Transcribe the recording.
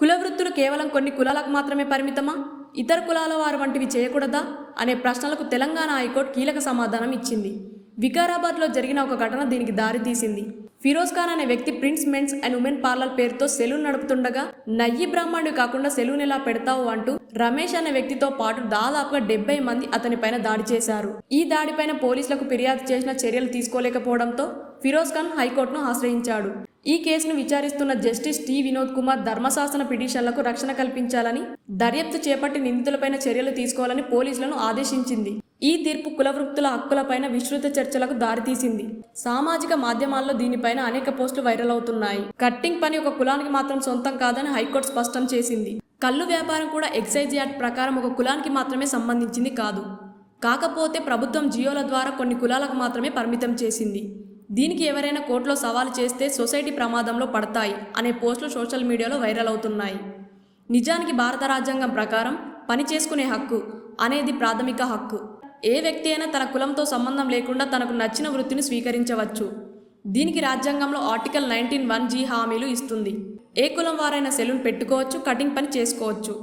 కుల వృత్తులు కేవలం కొన్ని కులాలకు మాత్రమే పరిమితమా? ఇతర కులాల వారు వంటివి చేయకూడదా? అనే ప్రశ్నలకు తెలంగాణ హైకోర్టు కీలక సమాధానం ఇచ్చింది. వికారాబాద్లో జరిగిన ఒక ఘటన దీనికి దారితీసింది ఫిరోజ్ ఖాన్ అనే వ్యక్తి prince men's and women parlour పేరుతో సెలూన్ నడుపుతుండగా నయ్యి బ్రాహ్మణుడు కాకుండా సెలూన్ ఎలా పెడతావు? అంటూ రమేష్ అనే వ్యక్తితో పాటు దాదాపుగా డెబ్బై మంది అతనిపైన దాడి చేశారు. ఈ దాడిపైన పోలీసులకు ఫిర్యాదు చేసిన చర్యలు తీసుకోలేకపోవడంతో ఫిరోజ్ ఖాన్ హైకోర్టును ఆశ్రయించాడు. ఈ కేసును విచారిస్తున్న జస్టిస్ టి వినోద్ కుమార్ ధర్మశాసన పిటిషన్లకు రక్షణ కల్పించాలని దర్యాప్తు చేపట్టి నిందితులపైన చర్యలు తీసుకోవాలని పోలీసులను ఆదేశించింది. ఈ తీర్పు కులవృత్తుల హక్కులపైన విస్తృత చర్చలకు దారితీసింది. సామాజిక మాధ్యమాల్లో దీనిపైన అనేక పోస్టులు వైరల్ అవుతున్నాయి. కట్టింగ్ పని ఒక కులానికి మాత్రం సొంతం కాదని హైకోర్టు స్పష్టం చేసింది. కళ్ళు వ్యాపారం కూడా ఎక్సైజ్ యాక్ట్ ప్రకారం ఒక కులానికి మాత్రమే సంబంధించింది కాదు. కాకపోతే ప్రభుత్వం జియోల ద్వారా కొన్ని కులాలకు మాత్రమే పరిమితం చేసింది. దీనికి ఎవరైనా కోర్టులో సవాలు చేస్తే సొసైటీ ప్రమాదంలో పడతాయి అనే పోస్టులు సోషల్ మీడియాలో వైరల్ అవుతున్నాయి. నిజానికి భారత రాజ్యాంగం ప్రకారం పని చేసుకునే హక్కు అనేది ప్రాథమిక హక్కు. ఏ వ్యక్తి అయినా తన కులంతో సంబంధం లేకుండా తనకు నచ్చిన వృత్తిని స్వీకరించవచ్చు. దీనికి రాజ్యాంగంలో ఆర్టికల్ నైన్టీన్ వన్ జీ హామీలు ఇస్తుంది. ఏ కులం వారైనా సెలూన్ పెట్టుకోవచ్చు కటింగ్ పని చేసుకోవచ్చు.